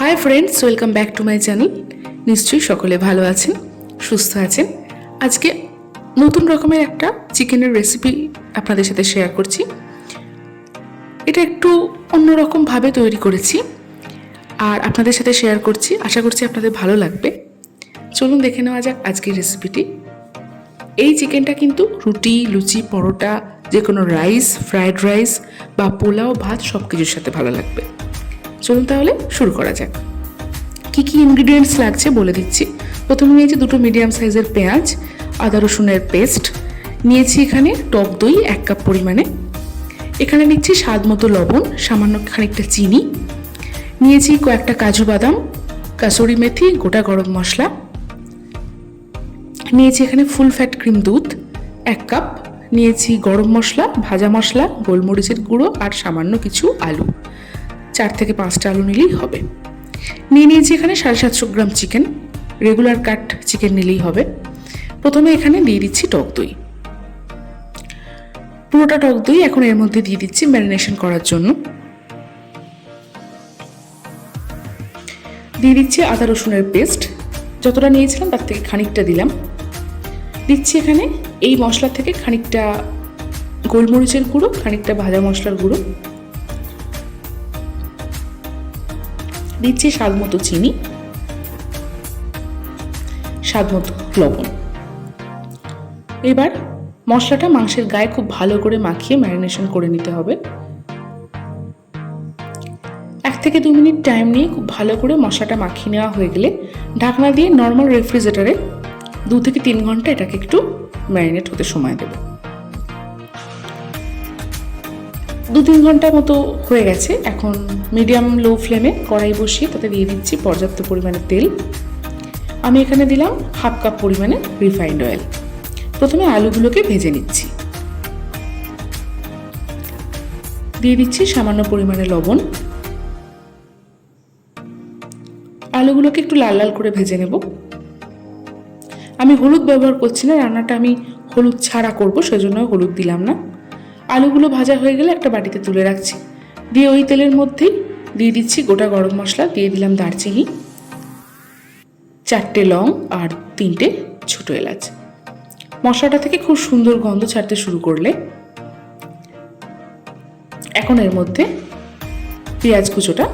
Hi friends welcome back to my channel নিশ্চয়ই সকলে ভালো আছেন, সুস্থ আছেন। আজকে নতুন রকমের একটা চিকেনের রেসিপি আপনাদের সাথে শেয়ার করছি। এটা একটু অন্যরকমভাবে তৈরি করেছি। আর আপনাদের সাথে শেয়ার করছি, আশা করছি আপনাদের ভালো লাগবে। চলুন দেখে নেওয়া যাক আজকের রেসিপিটি এই চিকেনটা কিন্তু রুটি, লুচি, পরোটা যে কোনো রাইস ফ্রায়েড রাইস বা পোলাও, ভাত সব কিছুর সাথে ভালো লাগবে। চলুন তাহলে শুরু করা যাক। কী কী ইনগ্রিডিয়েন্টস লাগছে বলে দিচ্ছি। প্রথমে নিয়েছি দুটো মিডিয়াম সাইজের পেঁয়াজ, আদা রসুনের পেস্ট নিয়েছি এখানে টক দই এক কাপ পরিমাণে। এখানে নিচ্ছি স্বাদ মতো লবণ, সামান্য খানিকটা চিনি। নিয়েছি কয়েকটা কাজু বাদাম, কাসুরি মেথি, গোটা গরম মশলা। নিয়েছি এখানে ফুল ফ্যাট ক্রিম দুধ, এক কাপ। নিয়েছি গরম মশলা, ভাজা মশলা, গোলমরিচের গুঁড়ো আর সামান্য কিছু আলু। চার থেকে পাঁচটা আলু নিলেই হবে। নিয়ে নিয়েছি এখানে সাড়ে সাতশো gram chicken. Regular cut chicken নিলেই হবে। প্রথমে এখানে দিয়ে দিচ্ছি টক দই। পুরোটা টক দই এখন এর মধ্যে দিয়ে দিচ্ছি ম্যারিনেশন করার জন্য। দিয়ে দিচ্ছি আদা রসুনের পেস্ট। যতটা নিয়েছিলাম তার থেকে খানিকটা দিলাম। দিচ্ছি এখানে এই মশলা থেকে খানিকটা গোলমরিচের গুঁড়ো, খানিকটা ভাজা মশলার গুঁড়ো। দিচ্ছি স্বাদ মতো চিনি, স্বাদ মতো লবণ। এবার মশলাটা মাংসের গায়ে খুব ভালো করে মাখিয়ে ম্যারিনেশন করে নিতে হবে। এক থেকে দু মিনিট টাইম নিয়ে খুব ভালো করে মশলাটা মাখিয়ে নেওয়া হয়ে গেলে ঢাকনা দিয়ে নর্মাল রেফ্রিজারেটারে দু থেকে তিন ঘণ্টা এটাকে একটু ম্যারিনেট হতে সময় দেবো। দু তিন ঘণ্টা মতো হয়ে গেছে। এখন মিডিয়াম লো ফ্লেমে কড়াই বসিয়ে তাতে দিয়ে দিচ্ছি পর্যাপ্ত পরিমাণে তেল। আমি এখানে দিলাম হাফ কাপ পরিমাণে রিফাইন্ড অয়েল প্রথমে আলুগুলোকে ভেজে নিচ্ছি। দিয়ে দিচ্ছি সামান্য পরিমাণে লবণ। আলুগুলোকে একটু লাল লাল করে ভেজে নেব। আমি হলুদ ব্যবহার করছি না, রান্নাটা আমি হলুদ ছাড়া করব, সেজন্য হলুদ দিলাম না। আলুগুলো ভাজা হয়ে গেলে একটা বাটিতে তুলে রাখছি। দিয়ে ওই তেলের মধ্যেই দিয়ে দিচ্ছি গোটা গরম মশলা, দিয়ে দিলাম দারচিনি, চারটে লং আর তিনটে ছোটো এলাচ। মশলাটা থেকে খুব সুন্দর গন্ধ ছাড়তে শুরু করলে এখন এর মধ্যে পেঁয়াজ কুচোটা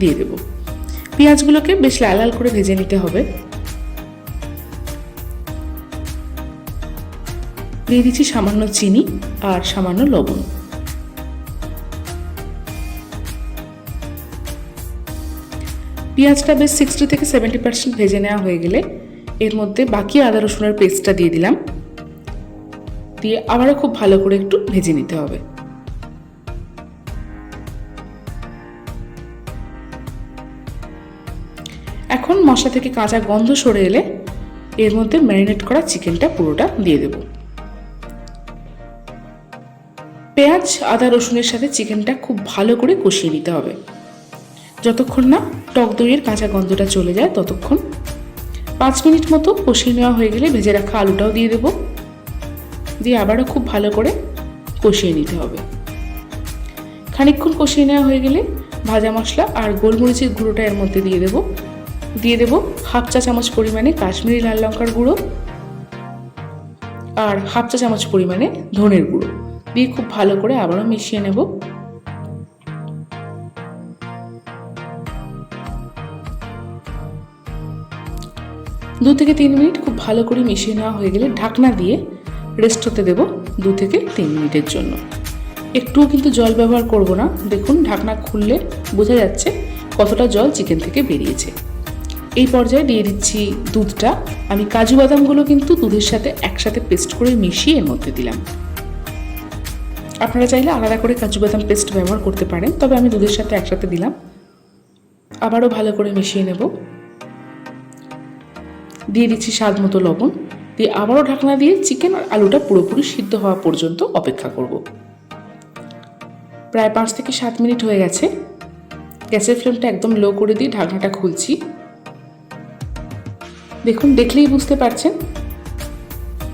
দিয়ে দেব। পেঁয়াজগুলোকে বেশ লাল লাল করে ভেজে নিতে হবে। দিয়ে দিচ্ছি সামান্য চিনি আর সামান্য লবণ। পেঁয়াজটা বেশ সিক্সটি থেকে সেভেন্টি পার্সেন্ট ভেজে নেওয়া হয়ে গেলে এর মধ্যে বাকি আদা, রসুনের পেস্টটা দিয়ে দিলাম। দিয়ে আবারও খুব ভালো করে একটু ভেজে নিতে হবে। এখন মশলা থেকে কাঁচা গন্ধ সরে এলে এর মধ্যে ম্যারিনেট করা চিকেনটা পুরোটা দিয়ে দেবো। পেঁয়াজ, আদা, রসুনের সাথে চিকেনটা খুব ভালো করে কষিয়ে নিতে হবে। যতক্ষণ না টক দইয়ের কাঁচা গন্ধটা চলে যায়, ততক্ষণ পাঁচ মিনিট মতো কষিয়ে নেওয়া হয়ে গেলে ভেজে রাখা আলুটাও দিয়ে দেবো। দিয়ে আবারও খুব ভালো করে কষিয়ে নিতে হবে। খানিকক্ষণ কষিয়ে নেওয়া হয়ে গেলে ভাজা মশলা আর গোলমরিচের গুঁড়োটা এর মধ্যে দিয়ে দেবো। দিয়ে দেবো হাফ চা চামচ পরিমাণে কাশ্মীরি লাল লঙ্কার গুঁড়ো আর হাফ চা চামচ পরিমাণে ধনের গুঁড়ো। দিয়ে খুব ভালো করে আবারও মিশিয়ে নেব। দু থেকে তিন মিনিট খুব ভালো করে মিশিয়ে নেওয়া হয়ে গেলে ঢাকনা দিয়ে রেস্ট হতে দেব দু থেকে তিন মিনিটের জন্য। একটুও কিন্তু জল ব্যবহার করব না। দেখুন, ঢাকনা খুললে বোঝা যাচ্ছে কতটা জল চিকেন থেকে বেরিয়েছে। এই পর্যায়ে দিয়ে দিচ্ছি দুধটা। আমি কাজু বাদামগুলো কিন্তু দুধের সাথে একসাথে পেস্ট করে মিশিয়ে এর মধ্যে দিলাম। আপনারা চাইলে আলাদা করে কাজু বাদাম পেস্ট ব্যবহার করতে পারেন, তবে আমি দুধের সাথে একসাথে দিলাম। আবারও ভালো করে মিশিয়ে নেব। দিয়ে দিচ্ছি স্বাদ মতো লবণ। দিয়ে আবারও ঢাকনা দিয়ে চিকেন আর আলুটা পুরোপুরি সিদ্ধ হওয়া পর্যন্ত অপেক্ষা করব। প্রায় পাঁচ থেকে সাত মিনিট হয়ে গেছে। গ্যাসের ফ্লেমটা একদম লো করে দিয়ে ঢাকনাটা খুলছি। দেখুন, দেখলেই বুঝতে পারছেন।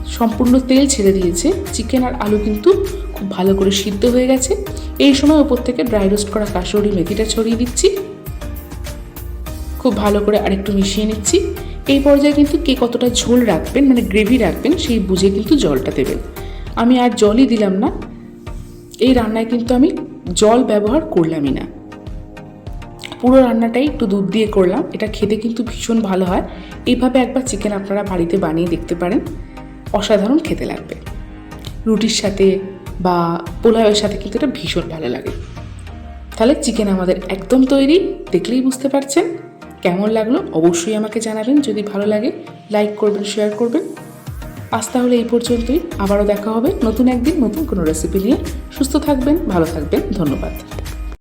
সম্পূর্ণ তেল ছেড়ে দিয়েছে। চিকেন আর আলু কিন্তু খুব ভালো করে সিদ্ধ হয়ে গেছে। এই সময় ওপর থেকে ড্রাই রোস্ট করা কাসুরি মেথিটা ছড়িয়ে দিচ্ছি। খুব ভালো করে আরেকটু মিশিয়ে নিচ্ছি। এই পর্যায়ে কিন্তু কে কতটা ঝোল রাখবেন মানে গ্রেভি রাখবেন, সেই বুঝে কিন্তু জলটা দেবেন। আমি আর জলই দিলাম না। এই রান্নায় কিন্তু আমি জল ব্যবহার করলামই না। পুরো রান্নাটাই একটু দুধ দিয়ে করলাম। এটা খেতে কিন্তু ভীষণ ভালো হয়। এইভাবে একবার চিকেন আপনারা বাড়িতে বানিয়ে দেখতে পারেন। অসাধারণ খেতে লাগবে। রুটির সাথে বা পোলাওয়ের সাথে কিন্তু এটা ভীষণ ভালো লাগে। তাহলে চিকেন আমাদের একদম তৈরি, দেখলেই বুঝতে পারছেন। কেমন লাগল অবশ্যই আমাকে জানাবেন, যদি ভালো লাগে লাইক করবেন শেয়ার করবেন। আজ তাহলে এই পর্যন্তই, আবারও দেখা হবে নতুন একদিন, নতুন কোনো রেসিপি নিয়ে। সুস্থ থাকবেন, ভালো থাকবেন, ধন্যবাদ।